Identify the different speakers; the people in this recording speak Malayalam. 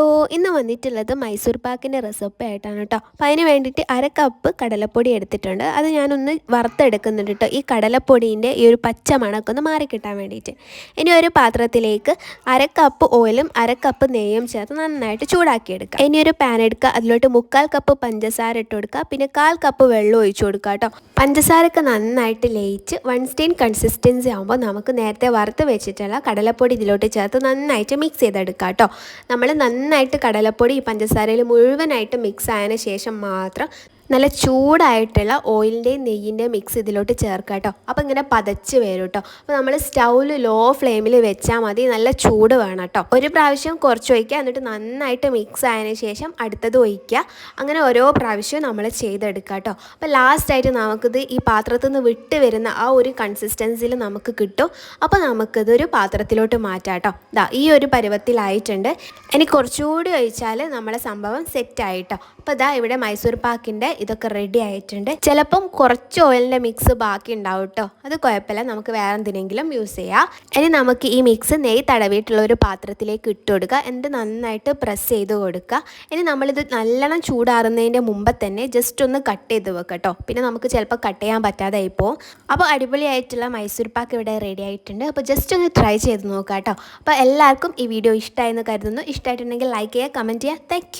Speaker 1: halo. ഹലോ ഇന്ന് വന്നിട്ടുള്ളത് മൈസൂർ പാക്കിന്റെ റെസിപ്പി ആയിട്ടാണ് കേട്ടോ അപ്പോൾ അതിന് വേണ്ടിയിട്ട് അര കപ്പ് കടലപ്പൊടി എടുത്തിട്ടുണ്ട്. അത് ഞാനൊന്ന് വറുത്തെടുക്കുന്നുണ്ട് കേട്ടോ ഈ കടലപ്പൊടീന്റെ ഈ ഒരു പച്ച മണക്കൊന്ന് മാറിക്കിട്ടാൻ വേണ്ടിയിട്ട്. ഇനി ഒരു പാത്രത്തിലേക്ക് അര കപ്പ് ഓയിലും അര കപ്പ് നെയ്യും ചേർത്ത് നന്നായിട്ട് ചൂടാക്കിയെടുക്കുക ഇനി ഒരു പാൻ എടുക്കുക. അതിലോട്ട് മുക്കാൽ കപ്പ് പഞ്ചസാര ഇട്ട് കൊടുക്കുക. പിന്നെ കാൽ കപ്പ് വെള്ളം ഒഴിച്ചു കൊടുക്കുക കേട്ടോ പഞ്ചസാരൊക്കെ നന്നായിട്ട് ലയിച്ച് വൺ സ്റ്റീൻ കൺസിസ്റ്റൻസി ആകുമ്പോൾ നമുക്ക് നേരത്തെ വറുത്ത് വെച്ചിട്ടുള്ള കടലപ്പൊടി ഇതിലോട്ട് ചേർത്ത് നന്നായിട്ട് മിക്സ് ചെയ്തെടുക്കാം കേട്ടോ നമ്മൾ നന്നായിട്ട് കടലപ്പൊടി ഈ പഞ്ചസാരയിൽ മുഴുവനായിട്ട് മിക്സ് ആയതിനു ശേഷം മാത്രം നല്ല ചൂടായിട്ടുള്ള ഓയിലിന്റെയും നെയ്യിന്റെയും മിക്സ് ഇതിലോട്ട് ചേർക്കുക കേട്ടോ അപ്പോൾ ഇങ്ങനെ പതച്ച് വരും കേട്ടോ അപ്പോൾ നമ്മൾ സ്റ്റൗവിൽ ലോ ഫ്ലെയിമിൽ വെച്ചാൽ മതി. നല്ല ചൂട് വേണം കേട്ടോ ഒരു പ്രാവശ്യം കുറച്ച് ഒഴിക്കുക. എന്നിട്ട് നന്നായിട്ട് മിക്സ് ആയതിനു ശേഷം അടുത്തത് ഒഴിക്കുക. അങ്ങനെ ഓരോ പ്രാവശ്യവും നമ്മൾ ചെയ്തെടുക്കുക കേട്ടോ അപ്പോൾ ലാസ്റ്റായിട്ട് നമുക്കിത് ഈ പാത്രത്തിൽ നിന്ന് വിട്ട് വരുന്ന ആ ഒരു കൺസിസ്റ്റൻസിയിൽ നമുക്ക് കിട്ടും. അപ്പോൾ നമുക്കിതൊരു പാത്രത്തിലോട്ട് മാറ്റാം കേട്ടോ ഇതാ ഈ ഒരു പരുവത്തിലായിട്ടുണ്ട്. ഇനി കുറച്ചുകൂടി ഒഴിച്ചാൽ നമ്മളെ സംഭവം സെറ്റായിട്ടോ അപ്പോൾ ഇതാ ഇവിടെ മൈസൂർ പാക്കിന്റെ ഇതൊക്കെ റെഡി ആയിട്ടുണ്ട്. ചിലപ്പം കുറച്ച് ഓയിലിന്റെ മിക്സ് ബാക്കി ഉണ്ടാവും കേട്ടോ അത് കുഴപ്പമില്ല. നമുക്ക് വേറെ എന്തിനെങ്കിലും യൂസ് ചെയ്യാം. ഇനി നമുക്ക് ഈ മിക്സ് നെയ് തടവിയിട്ടുള്ള ഒരു പാത്രത്തിലേക്ക് ഇട്ട് കൊടുക്കുക. എന്നിട്ട് നന്നായിട്ട് പ്രസ് ചെയ്ത് കൊടുക്കുക. ഇനി നമ്മളിത് നല്ലോണം ചൂടാറുന്നതിന്റെ മുമ്പ് തന്നെ ജസ്റ്റ് ഒന്ന് കട്ട് ചെയ്ത് വെക്കുക കേട്ടോ പിന്നെ നമുക്ക് ചിലപ്പോൾ കട്ട് ചെയ്യാൻ പറ്റാതെ പോകും അപ്പോൾ അടിപൊളിയായിട്ടുള്ള മൈസൂർ പാക്ക് ഇവിടെ റെഡി ആയിട്ടുണ്ട്. അപ്പോൾ ജസ്റ്റ് ഒന്ന് ട്രൈ ചെയ്ത് നോക്കാം കേട്ടോ അപ്പോൾ എല്ലാവർക്കും ഈ വീഡിയോ ഇഷ്ടമായെന്ന് കരുതുന്നു. ഇഷ്ടമായിട്ടുണ്ടെങ്കിൽ ലൈക്ക് ചെയ്യുക കമന്റ് ചെയ്യുക. താങ്ക്